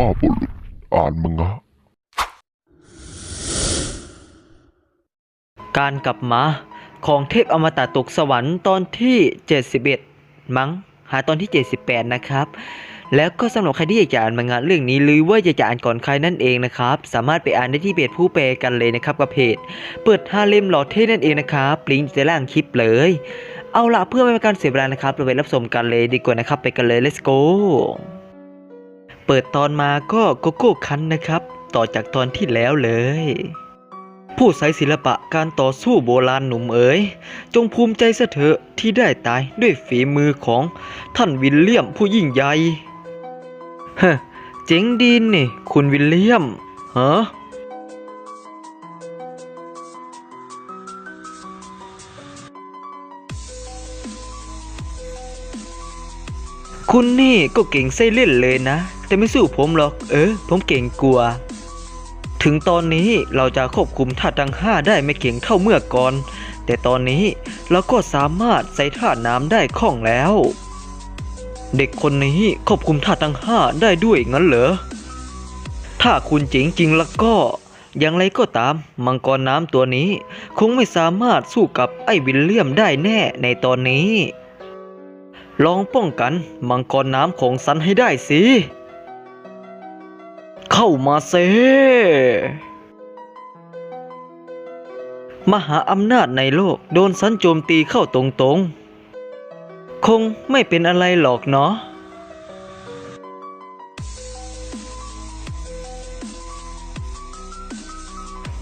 พ่อบุรุษอ่านมังะการกลับมาของเทพอมตะตกสวรรค์ตอนที่ 71 มั้ง หาตอนที่ 78 นะครับ แล้วก็สำหรับใครที่อยากจะอ่านมังงะเรื่องนี้หรือว่าอยากจะอ่านก่อนใครนั่นเองนะครับ สามารถไปอ่านได้ที่เพจผู้แปลกันเลยนะครับกับเพจ เปิดห้าเล่มหล่อเท่นั่นเองนะครับลิงก์อยู่ใต้ล่างคลิปเลย เอาละเพื่อไม่เป็นการเสียเวลานะครับเราไปรับชมกันเลยดีกว่านะครับไปกันเลย let's go เปิดตอนมาก็โกโก้คันนะครับ ต่อจากตอนที่แล้วเลย ผู้ใช้ศิลปะการต่อสู้โบราณหนุ่มเอ๋ย จงภูมิใจเสเถอะที่ได้ตายด้วยฝีมือของท่านวิลเลียมผู้ยิ่งใหญ่เฮเจ๋งดีนี่ คุณวิลเลียมฮะคุณนี่ก็เก่งไส้เล่นเลยนะ แต่ไม่สู้ผมหรอก เออ ผมเก่งกลัว ถึงตอนนี้เราจะควบคุมธาตุทั้งห้าได้ไม่เก่งเท่าเมื่อก่อน แต่ตอนนี้เราก็สามารถใส่ธาตุน้ำได้คล่องแล้ว เด็กคนนี้ควบคุมธาตุทั้งห้าได้ด้วยงั้นเหรอ ถ้าคุณเจ๋งจริงแล้วก็อย่างไรก็ตาม มังกรน้ำตัวนี้ คงไม่สามารถสู้กับไอ้วิลเลียมได้แน่ในตอนนี้ ลองป้องกันมังกรน้ำของซันให้ได้สิ เข้ามาเซมหาอำนาจในโลกโดนสันโจมตีเข้าตรงๆ คงไม่เป็นอะไรหรอกเนาะ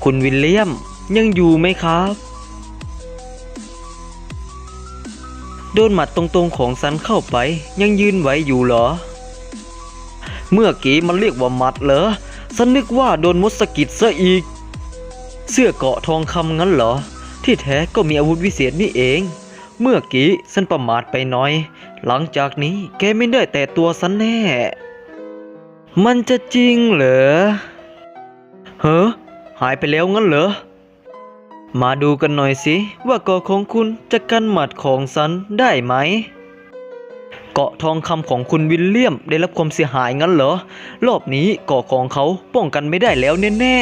คุณวิลเลียมยังอยู่ไหมครับ โดนหมัดตรงๆของสันเข้าไปยังยืนไหวอยู่เหรอ เมื่อกี้มันเรียกว่าหมัดเหรอสันนึกว่าโดนมดสะกิดซะอีก เสื้อเกาะทองคำงั้นเหรอ ที่แท้ก็มีอาวุธวิเศษนี่เอง เมื่อกี้สันประมาทไปหน่อย หลังจากนี้แกไม่ได้แต่ตัวสันแน่ มันจะจริงเหรอเฮ้อหายไปแล้วงั้นเหรอ มาดูกันหน่อยสิว่าเกราะของคุณจะกันหมัดของสันได้ไหม เกาะทองคำของคุณวิลเลียมได้รับความเสียหายงั้นเหรอ รอบนี้เกาะของเขาป้องกันไม่ได้แล้วแน่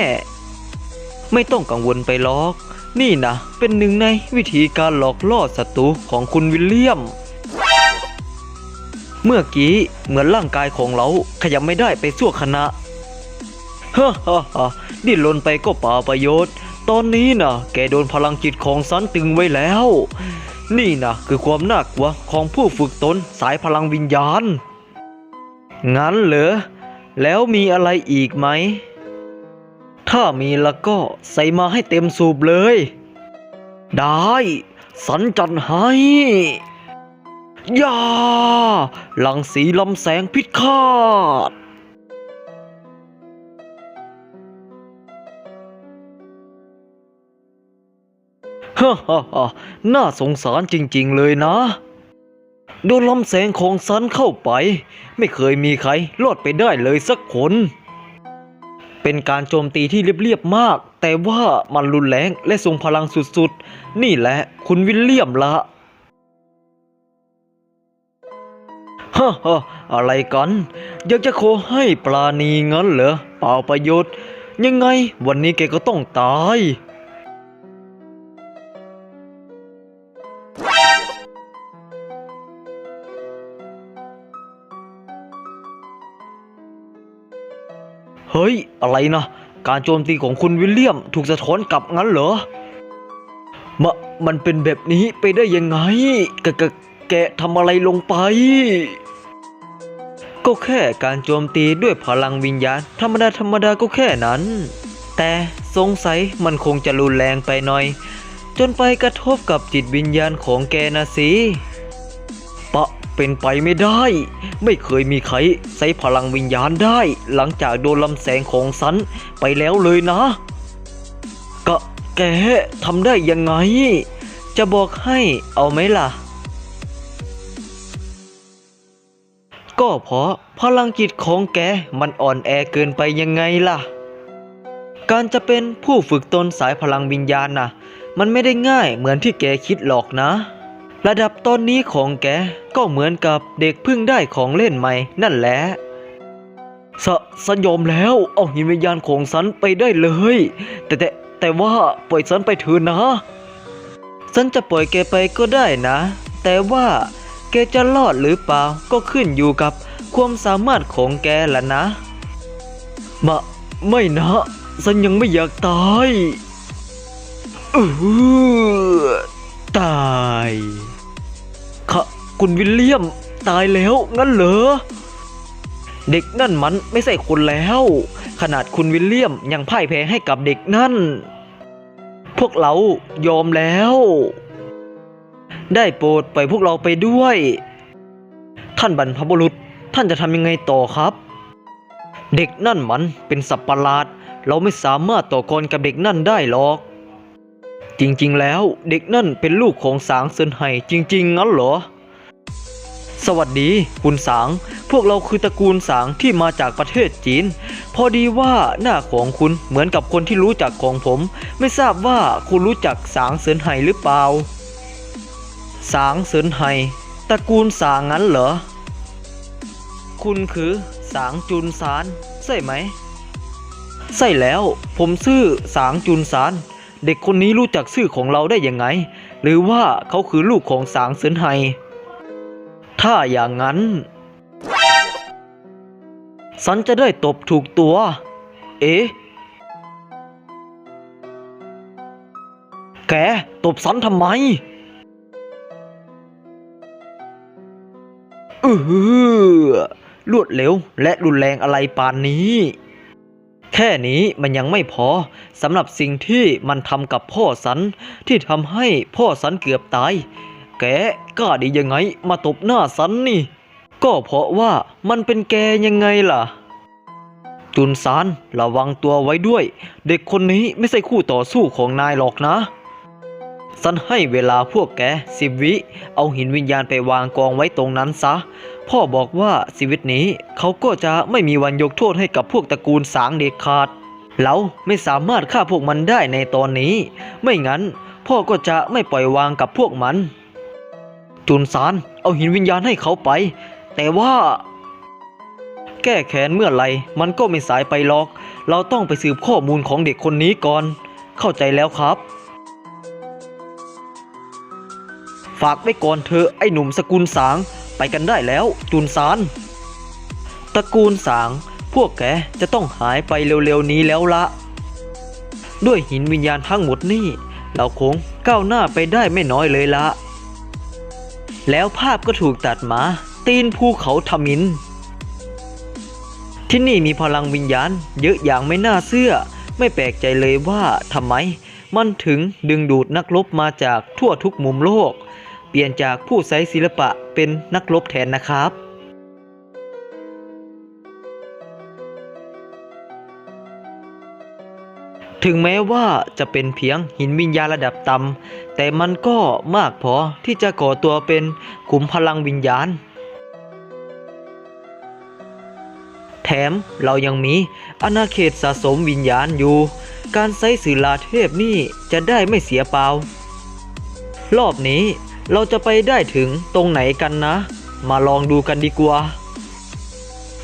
ๆ ไม่ต้องกังวลไปหรอก นี่นะเป็นหนึ่งในวิธีการหลอกล่อศัตรูของคุณวิลเลียม เมื่อกี้เหมือนร่างกายของเราขยับไม่ได้ไปชั่วขณะฮ่าฮ่าฮ่าดิ้นรนไปก็เปล่าประโยชน์ ตอนนี้นะแกโดนพลังจิตของสันตึงไว้แล้ว นี่นะคือความน่ากลัวของผู้ฝึกตนสายพลังวิญญาณ งั้นเหรอ แล้วมีอะไรอีกไหม ถ้ามีแล้วก็ใส่มาให้เต็มสูบเลย ได้ สันจัดให้ยาหลังสีลำแสงพิฆาต ฮ่าฮ่าฮ่าน่าสงสารจริงๆเลยนะโดนลำแสงของซันเข้าไป ไม่เคยมีใครรอดไปได้เลยสักคน เป็นการโจมตีที่เรียบๆมาก แต่ว่ามันรุนแรงและทรงพลังสุดๆ นี่แหละคุณวิลเลียมละฮ่าฮ่าอะไรกัน อยากจะขอให้ปลาณีงั้นเหรอเปล่าประโยชน์ ยังไงวันนี้แกก็ต้องตาย เฮ้ย อะไรนะ การโจมตีของคุณวิลเลียมถูกสะท้อนกลับงั้นเหรอมะมันเป็นแบบนี้ไปได้ยังไงแกแกแกทำอะไรลงไป ก็แค่การโจมตีด้วยพลังวิญญาณ ธรรมดาธรรมดาก็แค่นั้น แต่สงสัยมันคงจะรุนแรงไปหน่อย จนไปกระทบกับจิตวิญญาณของแกนะสิ เป็นไปไม่ได้ ไม่เคยมีใครใช้พลังวิญญาณได้ หลังจากโดนลำแสงของสันไปแล้วเลยนะก็แกทำได้ยังไง จะบอกให้เอาไหมล่ะ ก็เพราะพลังจิตของแกมันอ่อนแอเกินไปยังไงล่ะ การจะเป็นผู้ฝึกตนสายพลังวิญญาณนะมันไม่ได้ง่ายเหมือนที่แกคิดหรอกนะ ระดับตอนนี้ของแกก็เหมือนกับเด็กเพิ่งได้ของเล่นใหม่นั่นแหละสสันยอมแล้วเอาหินวิญญาณของสันไปได้เลย แต่แต่แต่ว่าปล่อยสันไปเถอะนะ สันจะปล่อยแกไปก็ได้นะ แต่ว่าแกจะรอดหรือเปล่าก็ขึ้นอยู่กับความสามารถของแกล่ะนะมะไม่นะ สันยังไม่อยากตายเออตาย คุณวิลเลียม ตายแล้วงั้นเหรอ เด็กนั่นมันไม่ใช่คนแล้ว ขนาดคุณวิลเลียมยังพ่ายแพ้ให้กับเด็กนั่น พวกเรายอมแล้ว ได้โปรดปล่อยพวกเราไปด้วย ท่านบรรพบุรุษท่านจะทำยังไงต่อครับ เด็กนั่นมันเป็นสัตว์ประหลาด เราไม่สามารถต่อกรกับเด็กนั่นได้หรอก จริงๆ แล้วเด็กนั่นเป็นลูกของสางเซินไห่จริง ๆ งั้นเหรอ สวัสดี คุณสาง พวกเราคือตระกูลสางที่มาจากประเทศจีน พอดีว่าหน้าของคุณเหมือนกับคนที่รู้จักของผม ไม่ทราบว่าคุณรู้จักสางเซินไห่หรือเปล่า สางเซินไห่ตระกูลสางงั้นเหรอ คุณคือสางจุนซาน ใช่ไหม ใช่แล้ว ผมชื่อสางจุนซาน เด็กคนนี้รู้จักชื่อของเราได้ยังไง หรือว่าเขาคือลูกของสางเซินไห่ ถ้าอย่างนั้น สันจะได้ตบถูกตัว เอ๊ะ แกตบสันทำไมเออรวดเร็วและรุนแรงอะไรปานนี้ แค่นี้มันยังไม่พอสำหรับสิ่งที่มันทำกับพ่อสันที่ทำให้พ่อสันเกือบตาย แกกล้าดียังไงมาตบหน้าสันนี่ ก็เพราะว่ามันเป็นแกยังไงล่ะ จุนซานระวังตัวไว้ด้วย เด็กคนนี้ไม่ใช่คู่ต่อสู้ของนายหรอกนะสันให้เวลาพวกแกสิบวิ เอาหินวิญญาณไปวางกองไว้ตรงนั้นซะ พ่อบอกว่าชีวิตนี้เขาก็จะไม่มีวันยกโทษให้กับพวกตระกูลสางเด็ดขาด เราไม่สามารถฆ่าพวกมันได้ในตอนนี้ ไม่งั้น พ่อก็จะไม่ปล่อยวางกับพวกมัน จุนซานเอาหินวิญญาณให้เขาไป แต่ว่า แก้แค้นเมื่อไหร่มันก็ไม่สายไปหรอก เราต้องไปสืบข้อมูลของเด็กคนนี้ก่อน เข้าใจแล้วครับ ฝากไว้ก่อนเธอะไอ้หนุ่มสกุลสางไปกันได้แล้ว จุนซานตระกูลสาง พวกแกจะต้องหายไปเร็วๆนี้แล้วละ ด้วยหินวิญญาณทั้งหมดนี่ เราคงก้าวหน้าไปได้ไม่น้อยเลยละ แล้วภาพก็ถูกตัดมา ตีนภูเขาทมิน ที่นี่มีพลังวิญญาณ เยอะอย่างไม่น่าเชื่อ ไม่แปลกใจเลยว่าทำไม มันถึงดึงดูดนักรบมาจากทั่วทุกมุมโลก เปลี่ยนจากผู้ใช้ศิลปะเป็นนักรบแทนนะครับ ถึงแม้ว่าจะเป็นเพียงหินวิญญาณระดับต่ำแต่มันก็มากพอที่จะก่อตัวเป็นขุมพลังวิญญาณ แถมเรายังมีอาณาเขตสะสมวิญญาณอยู่ การใช้สื่อลาเทพนี่จะได้ไม่เสียเปล่า รอบนี้เราจะไปได้ถึงตรงไหนกันนะ มาลองดูกันดีกว่า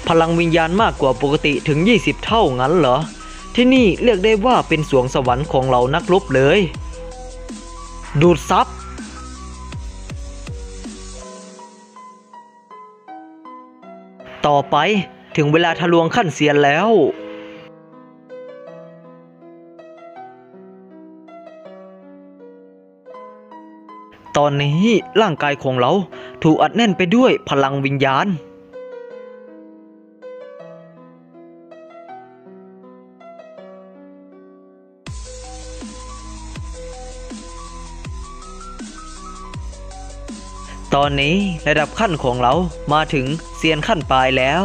พลังวิญญาณมากกว่าปกติถึง 20 เท่างั้นเหรอ ที่นี่เรียกได้ว่าเป็นสวงสวรรค์ของเรานักรบเลย ดูดซับต่อไปถึงเวลาทะลวงขั้นเซียนแล้ว ตอนนี้ร่างกายของเราถูกอัดแน่นไปด้วยพลังวิญญาณ ตอนนี้ระดับขั้นของเรามาถึงเซียนขั้นปลายแล้ว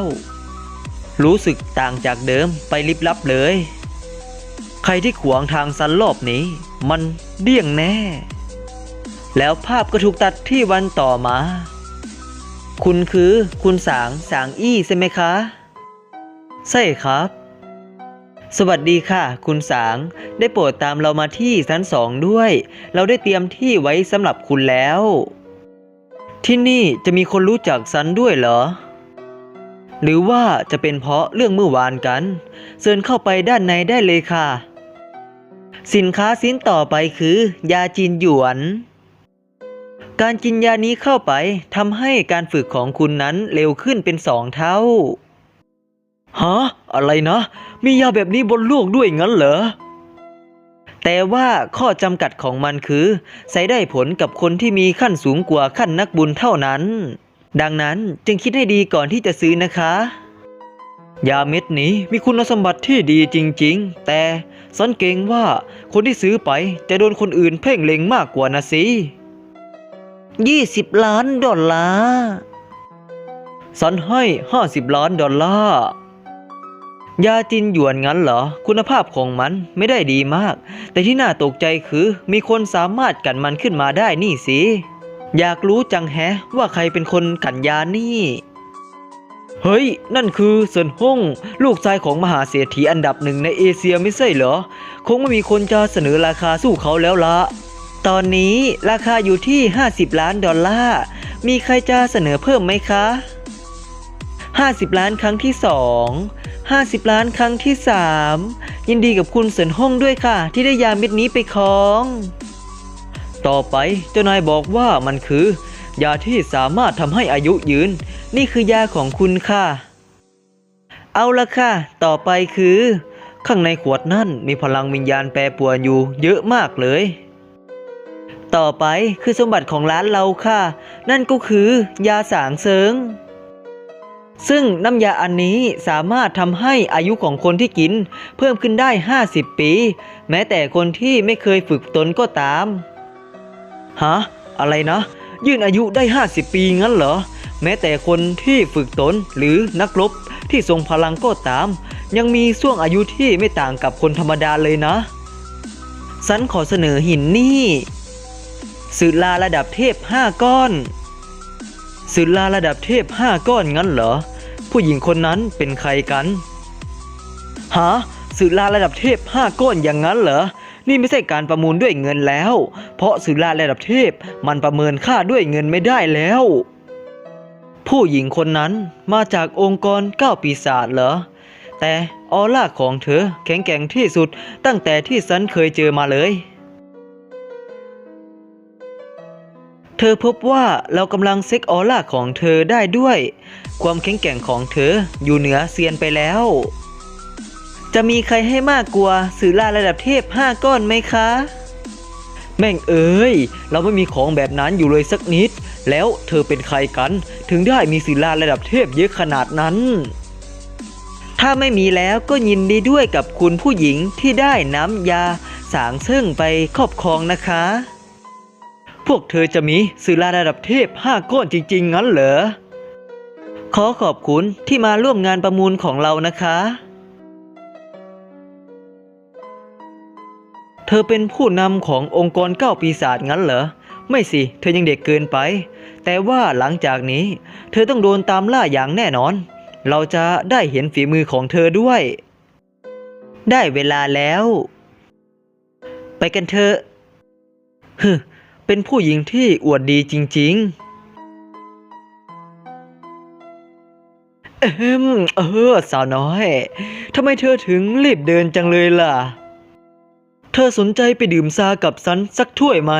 รู้สึกต่างจากเดิมไปลิบลับเลย ใครที่ขวางทางสันรอบนี้ มันเดี่ยงแน่ แล้วภาพก็ถูกตัดที่วันต่อมา คุณคือคุณสางสางอี้ใช่ไหมคะ ใช่ครับ สวัสดีค่ะ คุณสางได้โปรดตามเรามาที่ชั้นสองด้วย เราได้เตรียมที่ไว้สำหรับคุณแล้ว ที่นี่จะมีคนรู้จักซันด้วยเหรอ หรือว่าจะเป็นเพราะเรื่องเมื่อวานกันเชิญเข้าไปด้านในได้เลยค่ะ สินค้าสิ้นต่อไปคือ ยาจีนหยวน การกินยานี้เข้าไปทำให้การฝึกของคุณนั้นเร็วขึ้นเป็นสองเท่า ฮะ อะไรนะ มียาแบบนี้บนโลกด้วยงั้นเหรอ แต่ว่าข้อจำกัดของมันคือ ใช้ได้ผลกับคนที่มีขั้นสูงกว่าขั้นนักบุญเท่านั้น ดังนั้นจึงคิดให้ดีก่อนที่จะซื้อนะคะ ยาเม็ดนี้มีคุณสมบัติที่ดีจริง ๆ แต่สันเกรงว่าคนที่ซื้อไปจะโดนคนอื่นเพ่งเล็งมากกว่านะสิ20ล้านดอลลาร์สันให้50ล้านดอลลาร์ ยาจินหยวนงั้นเหรอ คุณภาพของมันไม่ได้ดีมาก แต่ที่น่าตกใจคือมีคนสามารถกันมันขึ้นมาได้นี่สิ อยากรู้จังแฮะว่าใครเป็นคนกันยานี่ เฮ้ย นั่นคือเซินฮ่งลูกชายของมหาเศรษฐีอันดับหนึ่งในเอเชียไม่ใช่เหรอ คงไม่มีคนจะเสนอราคาสู้เขาแล้วละตอนนี้ราคาอยู่ที่ 50 ล้านดอลลาร์ มีใครจะเสนอเพิ่มไหมคะ 50 ล้านครั้งที่2 50 ล้านครั้งที่ 3 ยินดีกับคุณเสินฮ่องด้วยค่ะ ที่ได้ยาเม็ดนี้ไปครอง ต่อไปเจ้านายบอกว่ามันคือ ยาที่สามารถทำให้อายุยืน นี่คือยาของคุณค่ะ เอาละค่ะ ต่อไปคือ ข้างในขวดนั่นมีพลังวิญญาณแปรปรวนอยู่ เยอะมากเลยต่อไปคือสมบัติของร้านเราค่ะ นั่นก็คือยาสางเซิง ซึ่งน้ำยาอันนี้สามารถทำให้อายุของคนที่กิน เพิ่มขึ้นได้ 50 ปี แม้แต่คนที่ไม่เคยฝึกตนก็ตามฮะอะไรนะ ยื่นอายุได้ 50 ปีงั้นเหรอ แม้แต่คนที่ฝึกตนหรือนักรบที่ทรงพลังก็ตาม ยังมีช่วงอายุที่ไม่ต่างกับคนธรรมดาเลยนะสันขอเสนอหินนี่สื่อลาระดับเทพ 5 ก้อนสื่อลาระดับเทพ 5 ก้อนงั้นเหรอ ผู้หญิงคนนั้นเป็นใครกันฮะสื่อลาระดับเทพ5ก้อนอย่างนั้นเหรอ นี่ไม่ใช่การประมูลด้วยเงินแล้ว เพราะสื่อลาระดับเทพมันประเมินค่าด้วยเงินไม่ได้แล้ว ผู้หญิงคนนั้นมาจากองค์กรเก้าปีศาจเหรอ แต่ออร่าของเธอแข็งแกร่งที่สุดตั้งแต่ที่ฉันเคยเจอมาเลยเธอพบว่าเรากำลังเซ็กออร่าของเธอได้ด้วย ความแข็งแกร่งของเธออยู่เหนือเซียนไปแล้ว จะมีใครให้มากกว่าสื่อลาระดับเทพ 5 ก้อนไหมคะ แม่งเอ้ย เราไม่มีของแบบนั้นอยู่เลยสักนิด แล้วเธอเป็นใครกัน ถึงได้มีศิลาระดับเทพเยอะขนาดนั้น ถ้าไม่มีแล้วก็ยินดีด้วยกับคุณผู้หญิงที่ได้น้ำยาสางซึ่งไปครอบครองนะคะพวกเธอจะมีศิลาระดับเทพ5ก้อนจริง ๆ งั้นเหรอ ขอขอบคุณที่มาร่วมงานประมูลของเรานะคะ เธอเป็นผู้นำขององค์กรเก้าปีศาจงั้นเหรอ ไม่สิ เธอยังเด็กเกินไป แต่ว่าหลังจากนี้ เธอต้องโดนตามล่าอย่างแน่นอน เราจะได้เห็นฝีมือของเธอด้วย ได้เวลาแล้ว ไปกันเถอะฮึเป็นผู้หญิงที่อวดดีจริง ๆ เอ็มเออสาวน้อยทำไมเธอถึงรีบเดินจังเลยล่ะ เธอสนใจไปดื่มซากับฉันสักถ้วยไหม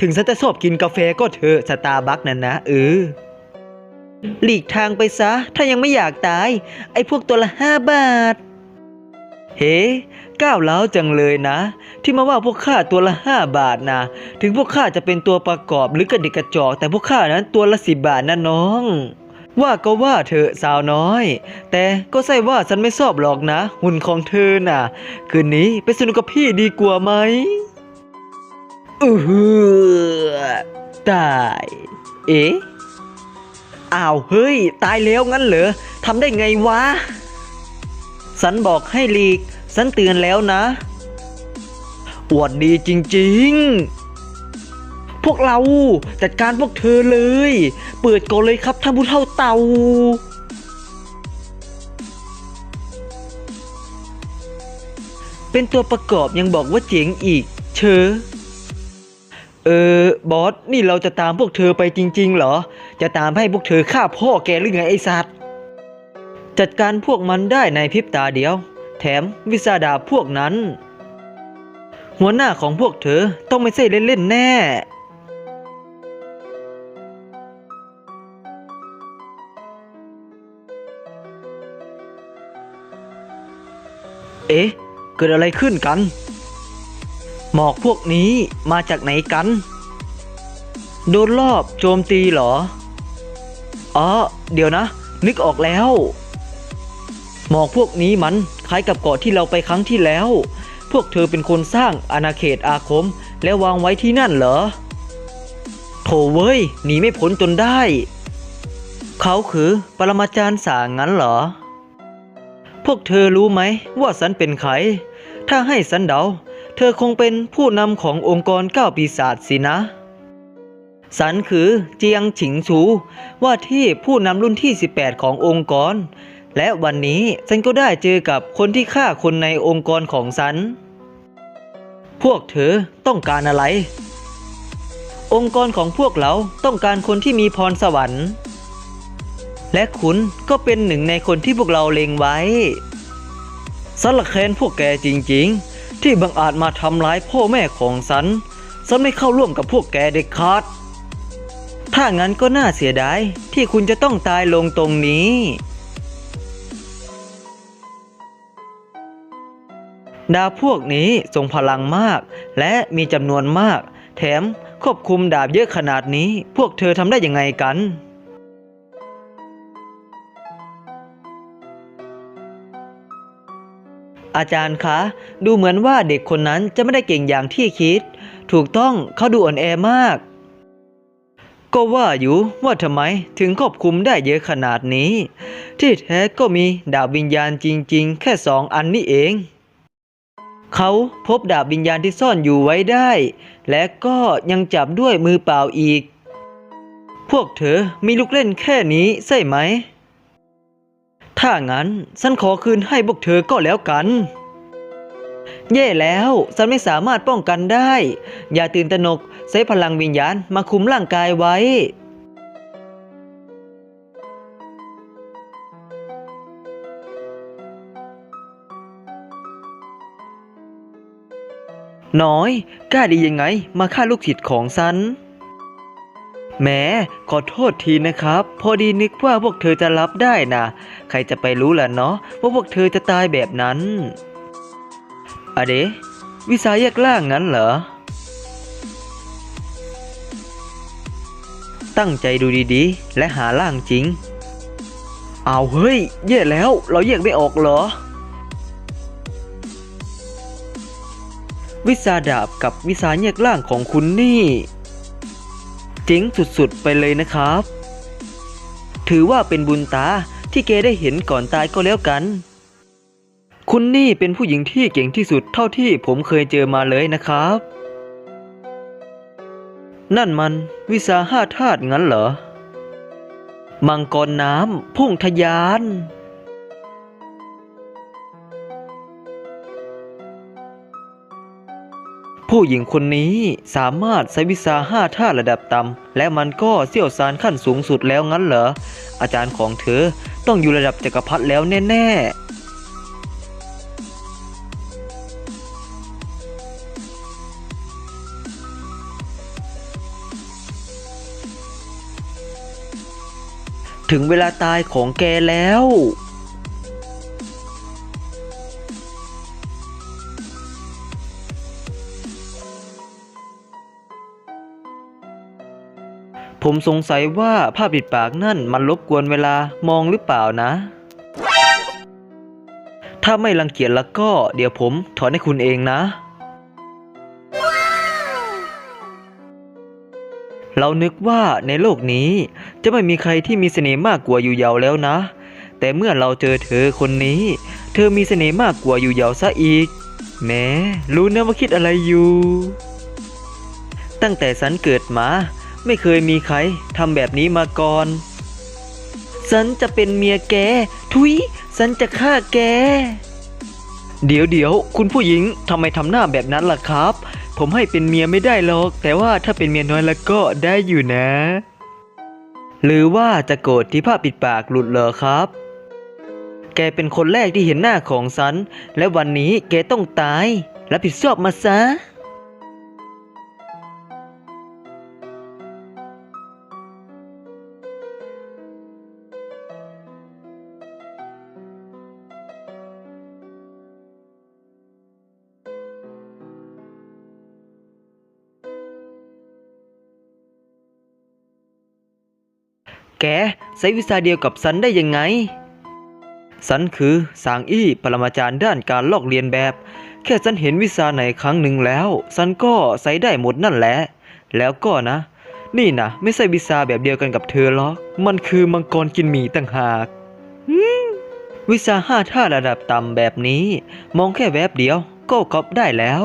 ถึงฉันจะชอบกินกาแฟก็เธอสตาร์บัคนั่นนะเออหลีกทางไปซะ ถ้ายังไม่อยากตาย ไอ้พวกตัวละห้าบาท เฮ้ก้าวเล้าวจังเลยนะ ที่มาว่าพวกข้าตัวละห้าบาทนะ ถึงพวกข้าจะเป็นตัวประกอบหรือกระดิกกระจอก แต่พวกข้านั้นตัวละสิบบาทนะน้อง ว่าก็ว่าเธอสาวน้อย แต่ก็ใช่ว่าฉันไม่ชอบหรอกนะ หุ่นของเธอน่ะ คืนนี้ไปสนุกกับพี่ดีกว่าไหมอือหือตาย เอ๊ะอ้าวเฮ้ย ตายแล้วงั้นเหรอทำได้ไงวะสันบอกให้หลีกสันเตือนแล้วนะอวดดีจริง ๆ วกเรา จัดการพวกเธอเลย เปิดก่อนเลยครับท่านผู้เฒ่าเตาเป็นตัวประกอบยังบอกว่าเจ๋งอีก เชอ เออบอสนี่เราจะตามพวกเธอไปจริง ๆ เหรอ จะตามให้พวกเธอฆ่าพ่อแกหรือไงไอ้สัตว์ จัดการพวกมันได้ในพริบตาเดียว แถมวิสาดาพวกนั้น หัวหน้าของพวกเธอต้องไม่ใช่เล่น ๆ แน่ เอ๊ะ เกิดอะไรขึ้นกัน หมอกพวกนี้มาจากไหนกัน โดนรอบโจมตีเหรอ อ๋อ เดี๋ยวนะ นึกออกแล้ว หมอกพวกนี้มันคล้ายกับเกาะที่เราไปครั้งที่แล้ว พวกเธอเป็นคนสร้างอาณาเขตอาคม แล้ววางไว้ที่นั่นเหรอโถเว้ยหนีไม่พ้นจนได้ เขาคือปรมาจารย์สางงั้นเหรอ พวกเธอรู้ไหมว่าสันเป็นใคร ถ้าให้สันเดา เธอคงเป็นผู้นำขององค์กรเก้าปีศาจสินะสันคือเจียงฉิงชู ว่าที่ผู้นำรุ่นที่ 18 ขององค์กร และวันนี้ฉันก็ได้เจอกับคนที่ฆ่าคนในองค์กรของฉัน พวกเธอต้องการอะไร องค์กรของพวกเราต้องการคนที่มีพรสวรรค์ และคุณก็เป็นหนึ่งในคนที่พวกเราเลงไว้สารแค้นพวกแกจริงๆ ที่บังอาจมาทำร้ายพ่อแม่ของฉันฉันไม่เข้าร่วมกับพวกแกเด็ดขาด ถ้างั้นก็น่าเสียดายที่คุณจะต้องตายลงตรงนี้ ดาบพวกนี้ทรงพลังมาก และมีจำนวนมาก แถมควบคุมดาบเยอะขนาดนี้ พวกเธอทำได้ยังไงกัน อาจารย์คะ ดูเหมือนว่าเด็กคนนั้นจะไม่ได้เก่งอย่างที่คิด ถูกต้องเขาดูอ่อนแอมาก ก็ว่าอยู่ว่าทำไมถึงควบคุมได้เยอะขนาดนี้ ที่แท้ก็มีดาบวิญญาณจริง ๆ แค่สองอันนี่เอง เขาพบดาบวิญญาณที่ซ่อนอยู่ไว้ได้ และก็ยังจับด้วยมือเปล่าอีก พวกเธอมีลูกเล่นแค่นี้ใช่ไหม ถ้างั้นฉันขอคืนให้พวกเธอก็แล้วกันแย่แล้วฉันไม่สามารถป้องกันได้ อย่าตื่นตระหนกใช้พลังวิญญาณมาคุมร่างกายไว้ น้อยกล้าดียังไงมาฆ่าลูกศิษย์ของฉัน แหม้ขอโทษทีนะครับ พอดีนึกว่าพวกเธอจะรับได้นะ ใครจะไปรู้ล่ะเนาะว่าพวกเธอจะตายแบบนั้นอะเดวิสาแยกล่างงั้นเหรอ ตั้งใจดูดีๆ และหาล่างจริง เอาเฮ้ย แย่แล้ว เราแยกไม่ออกเหรอ วิสาดาบกับวิสาแยกล่างของคุณนี่ เจ๋งสุดๆ ไปเลยนะครับ ถือว่าเป็นบุญตาที่แกได้เห็นก่อนตายก็แล้วกัน คุณนี่เป็นผู้หญิงที่เก่งที่สุดเท่าที่ผมเคยเจอมาเลยนะครับ นั่นมันวิสาห้าธาตุงั้นเหรอ มังกรน้ำพุ่งทะยาน ผู้หญิงคนนี้สามารถใช้วิชาห้าท่าระดับต่ำและมันก็เสี่ยวซานขั้นสูงสุดแล้วงั้นเหรอ อาจารย์ของเธอต้องอยู่ระดับจักรพรรดิแล้วแน่ๆถึงเวลาตายของแกแล้ว ผมสงสัยว่าผ้าปิดปากนั่นมันรบกวนเวลามองหรือเปล่านะ ถ้าไม่รังเกียจแล้วก็เดี๋ยวผมถอนให้คุณเองนะ เรานึกว่าในโลกนี้จะไม่มีใครที่มีเสน่ห์มากกว่าอยู่เยาวแล้วนะ แต่เมื่อเราเจอเธอคนนี้ เธอมีเสน่ห์มากกว่าอยู่เยาวซะอีกแหม้รู้นะว่าคิดอะไรอยู่ ตั้งแต่สันเกิดมา ไม่เคยมีใครทำแบบนี้มาก่อน ฉันจะเป็นเมียแก ทุย ฉันจะฆ่าแก เดี๋ยวเดี๋ยวคุณผู้หญิงทำไมทำหน้าแบบนั้นล่ะครับ ผมให้เป็นเมียไม่ได้หรอก แต่ว่าถ้าเป็นเมียน้อยแล้วก็ได้อยู่นะ หรือว่าจะโกรธที่ผ้าปิดปากหลุดเหรอครับ แกเป็นคนแรกที่เห็นหน้าของฉัน และวันนี้แกต้องตาย รับผิดชอบมาซะ ใช้วิชาเดียวกับฉันได้ยังไงฉันคือสางอี้ปรมาจารย์ด้านการลอกเลียนแบบ แค่ฉันเห็นวิชาไหนครั้งหนึ่งแล้วฉันก็ใช้ได้หมดนั่นแหละ แล้วก็นะ นี่นะไม่ใช่วิชาแบบเดียวกันกับเธอหรอก มันคือมังกรกินหมีต่างหากหืมวิชาห้าท่าระดับต่ำแบบนี้ มองแค่แวบเดียวก็ก๊อปได้แล้ว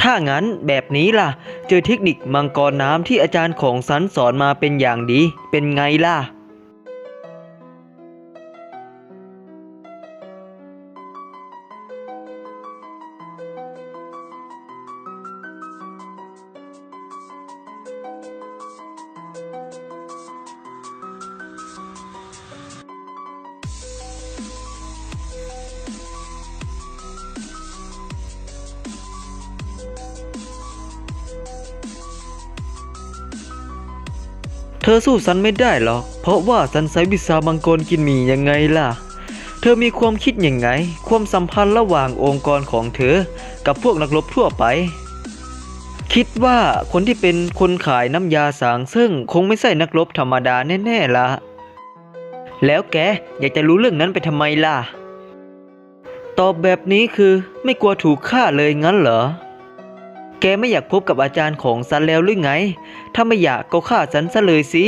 ถ้างั้นแบบนี้ล่ะ เจอเทคนิคมังกรน้ำที่อาจารย์ของสันสอนมาเป็นอย่างดี เป็นไงล่ะ อสู้สันไม่ได้หรอก เพราะว่าสันใช้วิชามังกรกินหมียังไงล่ะ เธอมีความคิดยังไง ความสัมพันธ์ระหว่างองค์กรของเธอ กับพวกนักรบทั่วไป คิดว่าคนที่เป็นคนขายน้ำยาสางซึ่งคงไม่ใช่นักรบธรรมดาแน่ๆละแล้วแกอยากจะรู้เรื่องนั้นไปทำไมล่ะ ตอบแบบนี้คือไม่กลัวถูกฆ่าเลยงั้นเหรอ แกไม่อยากพบกับอาจารย์ของซันแล้วหรือไง ถ้าไม่อยากก็ฆ่าฉันซะเลยสิ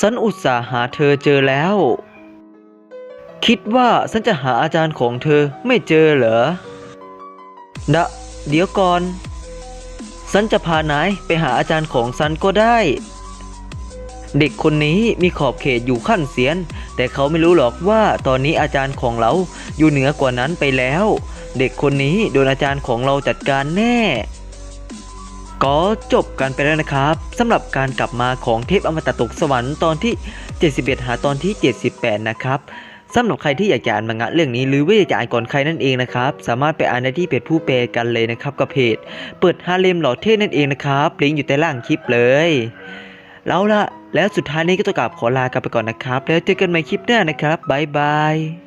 ฉันอุตส่าห์หาเธอเจอแล้ว คิดว่าฉันจะหาอาจารย์ของเธอไม่เจอเหรอดะเดี๋ยวก่อน ฉันจะพานายไปหาอาจารย์ของฉันก็ได้ เด็กคนนี้มีขอบเขตอยู่ขั้นเสียน แต่เขาไม่รู้หรอกว่าตอนนี้อาจารย์ของเราอยู่เหนือกว่านั้นไปแล้ว เด็กคนนี้โดนอาจารย์ของเราจัดการแน่ ก็จบกันไปแล้วนะครับสำหรับการกลับมาของเทพอมตะตกสวรรค์ตอนที่ 71 หาตอนที่ 78 นะครับสำหรับใครที่อยากจะอ่านมังงะเรื่องนี้หรือว่าอยากจะอ่านก่อนใครนั่นเองนะครับ สามารถไปอ่านได้ที่เพจผู้แปลกันเลยนะครับกับเพจ เปิดฮาเลมหล่อเท่นั่นเองนะครับลิงก์อยู่ใต้ล่างคลิปเลย แล้วล่ะแล้วสุดท้ายนี้ก็ต้องกราบขอลากันไปก่อนนะครับ แล้วเจอกันใหม่คลิปหน้านะครับบ๊ายบาย